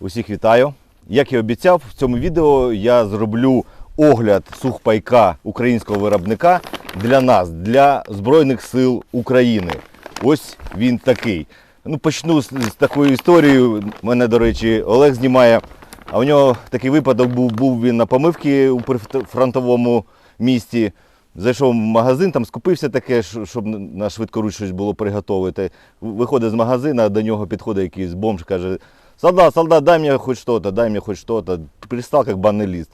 Усіх вітаю. Як і обіцяв, в цьому відео я зроблю огляд сухпайка українського виробника для нас, для Збройних сил України. Ось він такий. Ну, почну з, з такою історією. Мене, до речі, Олег знімає. А у нього такий випадок був, був він на помивці у прифронтовому місті. Зайшов в магазин, там скупився таке, щоб на швидкоруч щось було приготувати. Виходить з магазину, до нього підходить якийсь бомж, каже, солдат, солдат, дай мені хоч щось, дай мені хоч щось. Пристал, як банний лист.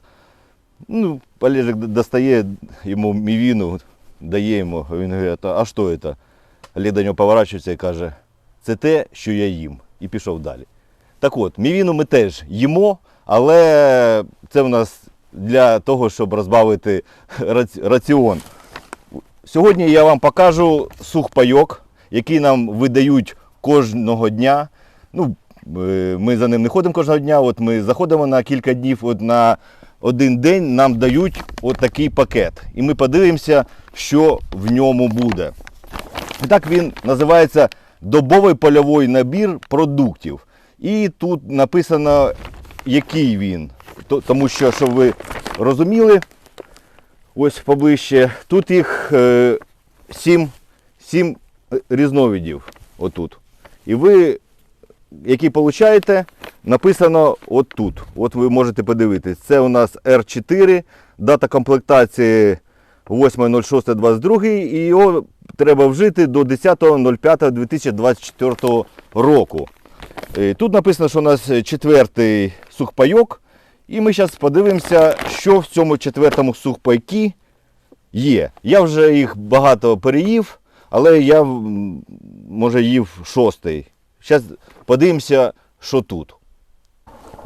Ну, Олежик достає йому мівіну, дає йому. Він говорить, а що це? Олег до нього поворачується і каже, це те, що я їм. І пішов далі. Так от, мівіну ми теж їмо, але це в нас для того, щоб розбавити раціон. Сьогодні я вам покажу сухпайок, який нам видають кожного дня. Ну, ми за ним не ходимо кожного дня. От ми заходимо на кілька днів, от на один день нам дають от пакет. І ми подивимося, що в ньому буде. І так він називається добовий польовий набір продуктів. І тут написано, який він. Тому що, щоб ви розуміли, ось поближче, тут їх е, сім, сім е, різновидів отут. І ви, які получаєте, написано от тут. От ви можете подивитись. Це у нас R4, дата комплектації 8.06.22 і його треба вжити до 10.05.2024 року. Е, Тут написано, що у нас четвертий сухпайок. І ми зараз подивимося, що в цьому четвертому сухпайкі є. Я вже їх багато переїв, але я може їв шостий. Зараз подивимося, що тут.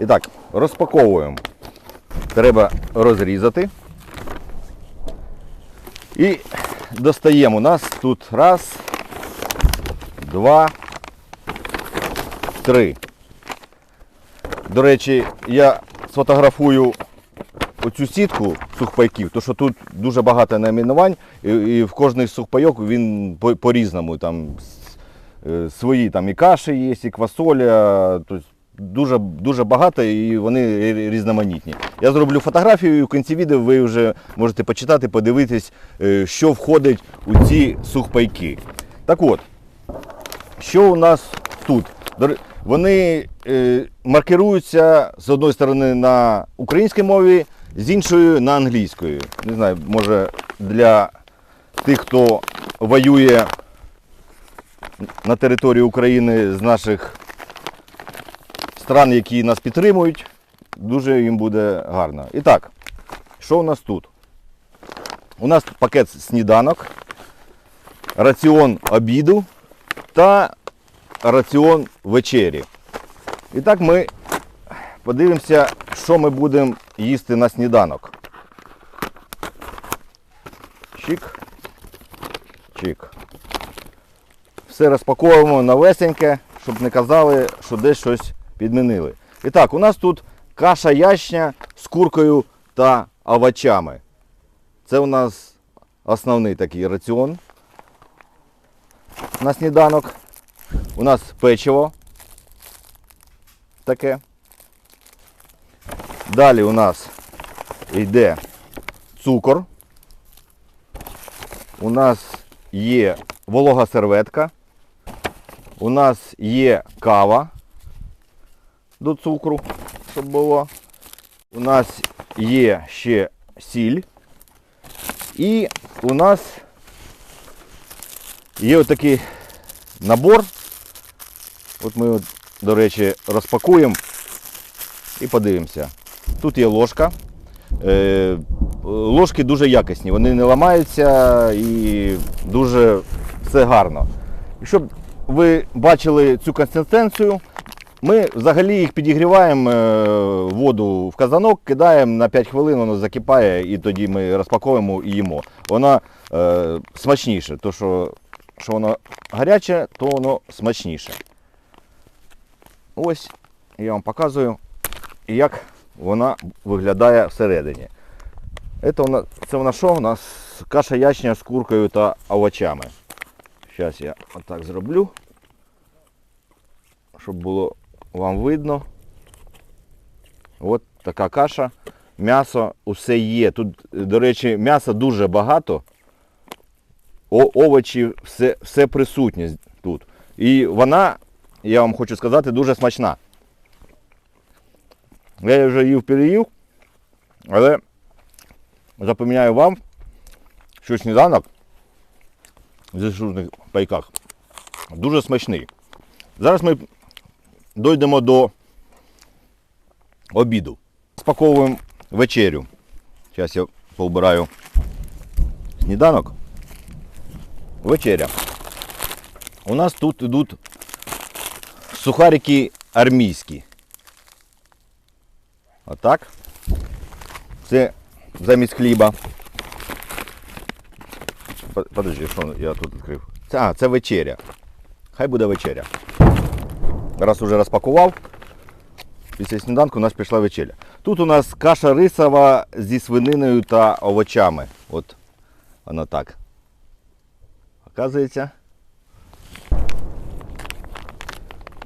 І так, розпаковуємо. Треба розрізати. І достаємо. У нас тут раз, два, три. До речі, я сфотографую оцю сітку сухпайків, тому що тут дуже багато найменувань, і, в кожний сухпайок він по- по-різному. Там свої там і каші є, і квасоля. Дуже, дуже багато і вони різноманітні. Я зроблю фотографію і в кінці відео ви вже можете почитати, подивитись, е, що входить у ці сухпайки. Так от, що у нас тут? Вони е, маркируються з одної сторони на українській мові, з іншої на англійської. Не знаю, може для тих, хто воює на території України з наших стран, які нас підтримують, дуже їм буде гарно. І так, що у нас тут? У нас пакет сніданок, раціон обіду та раціон вечері. І так ми подивимося, що ми будемо їсти на сніданок. Чик. Чик. Все розпаковуємо новесеньке, щоб не казали, що десь щось підмінили. І так, у нас тут каша ячня з куркою та овочами. Це у нас основний такий раціон на сніданок. У нас печиво таке. Далі у нас йде цукор. У нас є волога серветка. У нас є кава до цукру, щоб було. У нас є ще сіль. І у нас є отакий набор. От ми, до речі, розпакуємо і подивимося. Тут є ложка. Е, ложки дуже якісні, вони не ламаються і дуже все гарно. І щоб ви бачили цю консистенцію, ми взагалі їх підігріваємо е, воду в казанок, кидаємо на 5 хвилин, воно закипає, і тоді ми розпаковуємо і їмо. Вона е, смачніше, то що, що воно гаряче, то воно смачніше. Ось я вам показую, як вона виглядає всередині. Це нас, це нас що? У нас каша ячня з куркою та овочами. Зараз я отак зроблю, щоб було вам видно. От така каша. М'ясо усе є. Тут, до речі, м'яса дуже багато. О, овочі, все, все присутнє тут. І вона, я вам хочу сказати, дуже смачна. Я вже їв переїв, але запевняю вам, що сніданок зі шурних пайках дуже смачний. Зараз ми дійдемо до обіду. Спаковуємо вечерю. Зараз я поубираю сніданок. Вечеря. У нас тут йдуть сухарики армійські. Отак. Це замість хліба. Подожди, що я тут відкрив? А, це вечеря. Хай буде вечеря. Раз уже розпакував. Після сніданку у нас пішла вечеря. Тут у нас каша рисова зі свининою та овочами. От вона так. Оказується.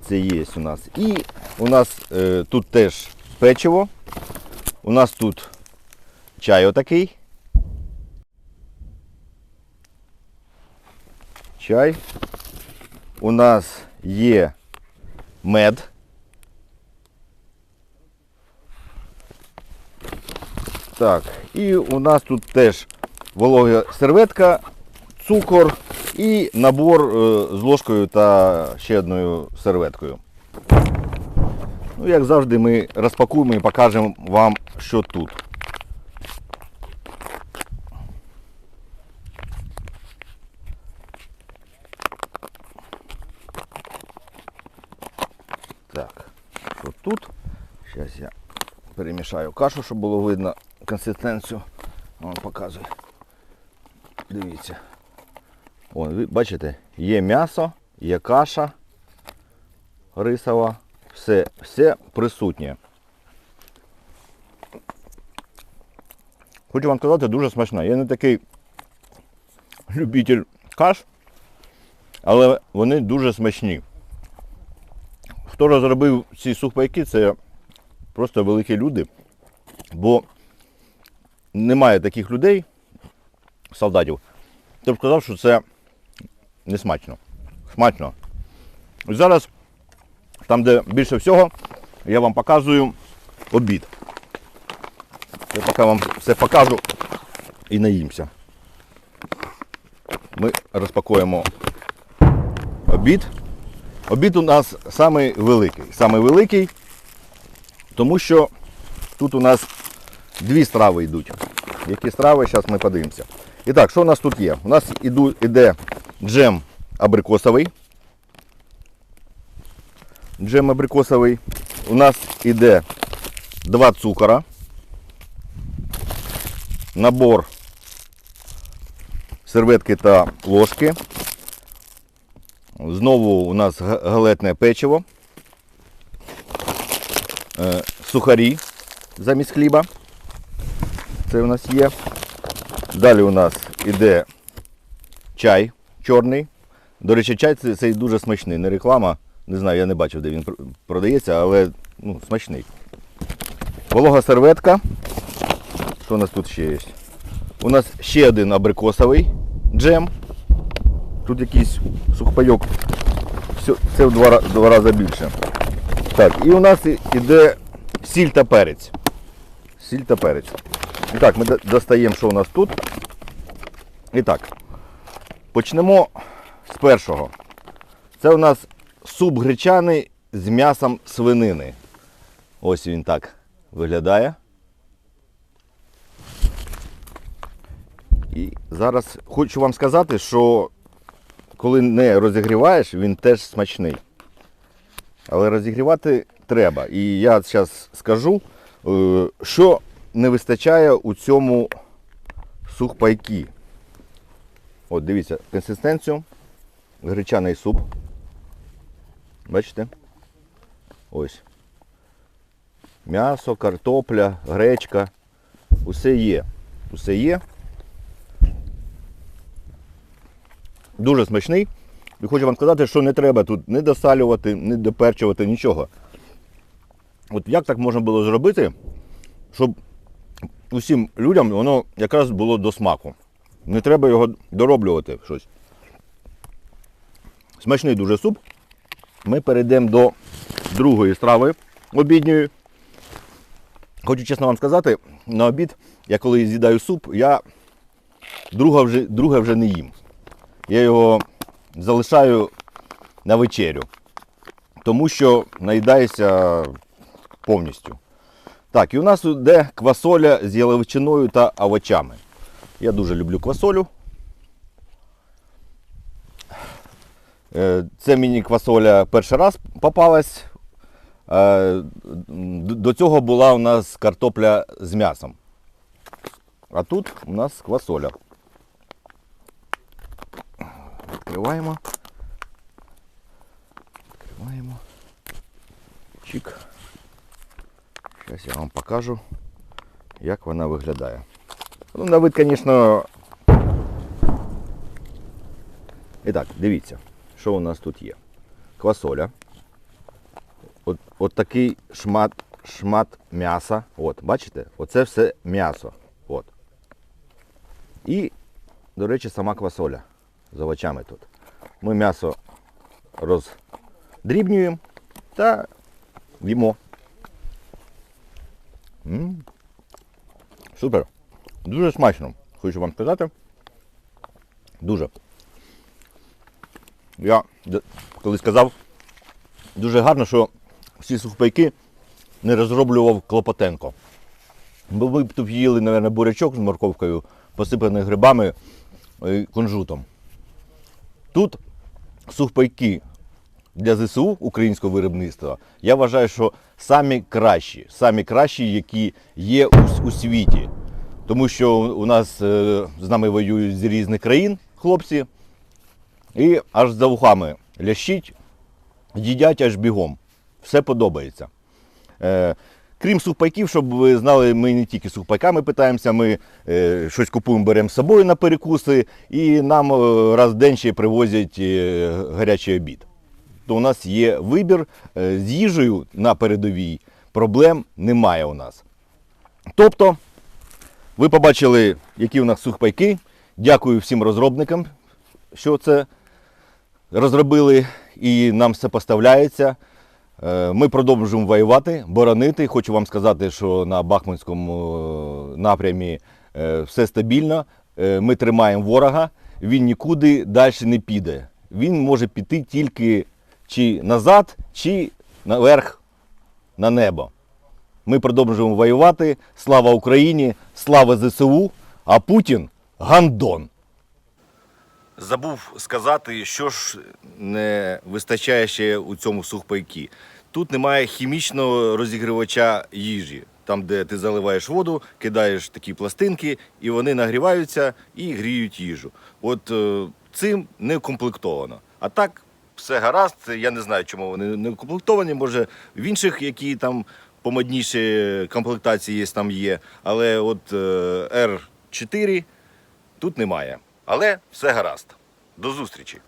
Це є у нас. І у нас е, тут теж печиво. У нас тут чай отакий. Чай. У нас є мед. Так, і у нас тут теж волога серветка, цукор і набор е, з ложкою та ще одною серветкою. Ну, як завжди, ми розпакуємо і покажемо вам, що тут. Так, що тут? Зараз я перемішаю кашу, щоб було видно консистенцію. Вам показую. Дивіться. О, ви бачите, є м'ясо, є каша рисова, все, все присутнє. Хочу вам сказати, дуже смачна. Я не такий любитель каш, але вони дуже смачні. Хто розробив ці сухпайки, це просто великі люди, бо немає таких людей, солдатів, хто б сказав, що це не смачно. Смачно. Зараз, там, де більше всього, я вам показую обід. Я поки вам все покажу і наїмся. Ми розпакуємо обід. Обід у нас самий великий. Самий великий, тому що тут у нас дві страви йдуть. Які страви, зараз ми подивимося. І так, що у нас тут є? У нас іде джем абрикосовий. Джем абрикосовий. У нас іде два цукора. Набор серветки та ложки. Знову у нас галетне печиво. Сухарі замість хліба. Це у нас є. Далі у нас іде чай чорний. До речі, чай це, дуже смачний. Не реклама. Не знаю, я не бачив, де він продається, але ну, смачний. Волога серветка. Що у нас тут ще є? У нас ще один абрикосовий джем. Тут якийсь сухпайок. Все, це в два, два рази більше. Так, і у нас іде сіль та перець. Сіль та перець. І так, ми достаємо, що у нас тут. І так, почнемо з першого. Це у нас суп гречаний з м'ясом свинини. Ось він так виглядає. І зараз хочу вам сказати, що коли не розігріваєш, він теж смачний. Але розігрівати треба. І я зараз скажу, е, що не вистачає у цьому сухпайки. От дивіться, консистенцію. Гречаний суп. Бачите? Ось. М'ясо, картопля, гречка. Усе є. Усе є. Дуже смачний. І хочу вам сказати, що не треба тут не досалювати, не доперчувати, нічого. От як так можна було зробити, щоб усім людям воно якраз було до смаку. Не треба його дороблювати щось. Смачний дуже суп. Ми перейдемо до другої страви обідньої. Хочу чесно вам сказати, на обід, я коли з'їдаю суп, я друга вже, друге вже не їм. Я його залишаю на вечерю, тому що наїдаюся повністю. Так, і у нас йде квасоля з яловичиною та овочами. Я дуже люблю квасолю. Е, Це мені квасоля перший раз попалась. Е, До цього була у нас картопля з м'ясом. А тут у нас квасоля. Відкриваємо. Відкриваємо. Чик. Зараз я вам покажу, як вона виглядає. Ну, на вид, звісно. І так, дивіться, що у нас тут є. Квасоля. От, от такий шмат, шмат м'яса. От, бачите? Оце все м'ясо. От. І, до речі, сама квасоля з овочами тут. Ми м'ясо роздрібнюємо та їмо. М. Супер. Дуже смачно, хочу вам сказати. Дуже. Я д- коли сказав, дуже гарно, що всі сухпайки не розроблював Клопотенко. Бо ви б тут їли, мабуть, бурячок з морковкою, посипаний грибами і кунжутом. Тут сухпайки для ЗСУ українського виробництва, я вважаю, що самі кращі, самі кращі, які є у, у світі. Тому що у нас е, з нами воюють з різних країн хлопці, і аж за вухами лящить, їдять аж бігом. Все подобається. Е, крім сухпайків, щоб ви знали, ми не тільки сухпайками питаємося, ми е, щось купуємо, беремо з собою на перекуси, і нам е, раз в день ще привозять гарячий обід. То у нас є вибір е, з їжею на передовій, проблем немає у нас. Тобто, ви побачили, які у нас сухпайки. Дякую всім розробникам, що це розробили і нам все поставляється. Е, Ми продовжуємо воювати, боронити. Хочу вам сказати, що на Бахмутському е, напрямі все стабільно. Ми тримаємо ворога, він нікуди далі не піде. Він може піти тільки чи назад, чи наверх на небо. Ми продовжуємо воювати. Слава Україні, слава ЗСУ, а Путін гандон. Забув сказати, що ж не вистачає ще у цьому сухпайкі. Тут немає хімічного розігрівача їжі. Там, де ти заливаєш воду, кидаєш такі пластинки, і вони нагріваються і гріють їжу. От е, цим не укомплектовано. А так, все гаразд. Я не знаю, чому вони не укомплектовані. Може, в інших, які там помадніші комплектації є, там є. Але от е, R4 тут немає. Але все гаразд. До зустрічі!